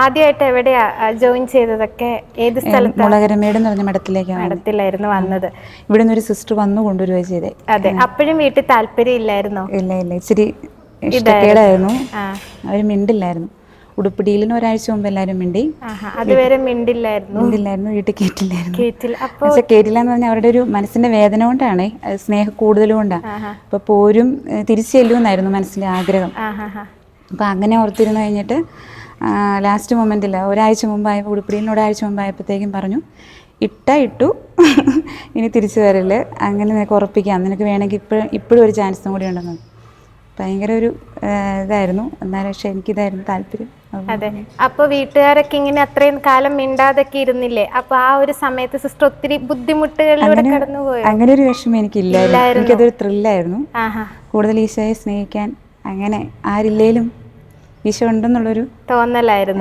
ആദ്യമായിട്ട് എവിടെയാ ജോയിൻ ചെയ്തതൊക്കെ ഏത് സ്ഥലത്ത്? മുളകരമേട് എന്ന് പറഞ്ഞ മഠത്തിലേക്കാണ്. മഠത്തിലായിരുന്നു വന്നത്. ഇവിടെ നിന്ന് ഒരു സിസ്റ്റർ വന്നു കൊണ്ടുവരിക ചെയ്തേ. അതെ. അപ്പോഴും വീട്ടിൽ താല്പര്യം ഇല്ലായിരുന്നോ? ഇല്ല ഇല്ല. ഇച്ചിരി ഇഷ്ടക്കേടായിരുന്നു. അവർ മിണ്ടില്ലായിരുന്നു. ഉടുപ്പിടിയിലിന് ഒരാഴ്ച മുമ്പ് എല്ലാവരും മിണ്ടി. അതുവരെ മിണ്ടില്ലായിരുന്നു. മിണ്ടില്ലായിരുന്നു. വീട്ടിൽ കേട്ടില്ലായിരുന്നു. കേട്ടില്ല. പക്ഷെ കേട്ടില്ല എന്ന് പറഞ്ഞാൽ അവരുടെ ഒരു മനസ്സിന്റെ വേദന കൊണ്ടാണ്. സ്നേഹം കൂടുതൽ കൊണ്ടാണ് അപ്പൊ പോരും തിരിച്ചു ചെല്ലുമെന്നായിരുന്നു മനസ്സിലെ ആഗ്രഹം. അപ്പൊ അങ്ങനെ ഓർത്തിരുന്നു കഴിഞ്ഞിട്ട് ലാസ്റ്റ് മൊമെന്റിൽ ഒരാഴ്ച മുമ്പായ ഉടുപ്പിടിയിൽ ഒരാഴ്ച മുമ്പായപ്പോഴത്തേക്കും പറഞ്ഞു ഇട്ട ഇട്ടു. ഇനി തിരിച്ചു വരൽ. അങ്ങനെ നിനക്ക് ഉറപ്പിക്കാം. നിനക്ക് വേണമെങ്കിൽ ഇപ്പോഴും ഇപ്പോഴും ഒരു ചാൻസും കൂടി ഉണ്ടെന്ന്. ഭയങ്കര ഒരു ഇതായിരുന്നു. എന്നാലും പക്ഷെ എനിക്കിതായിരുന്നു താല്പര്യം. അപ്പോൾ അതെ. അപ്പൊ വീട്ടുകാരൊക്കെ ഇങ്ങനെ അത്രയും കാലം മിണ്ടാതൊക്കെ ഇരുന്നില്ലേ? അപ്പൊ ആ ഒരു സമയത്ത് സിസ്റ്റർ ഒത്തിരി ബുദ്ധിമുട്ടുകളിലൂടെ കടന്നുപോയോ? അങ്ങനെ ഒരു വിഷമം എനിക്കില്ലായിരുന്നു. എനിക്കതൊരു ത്രില്ലായിരുന്നു കൂടുതൽ ഈശോയെ സ്നേഹിക്കാൻ അങ്ങനെ ആരില്ലേലും ഈശോ ഉണ്ടെന്നുള്ളൊരു തോന്നലായിരുന്നു.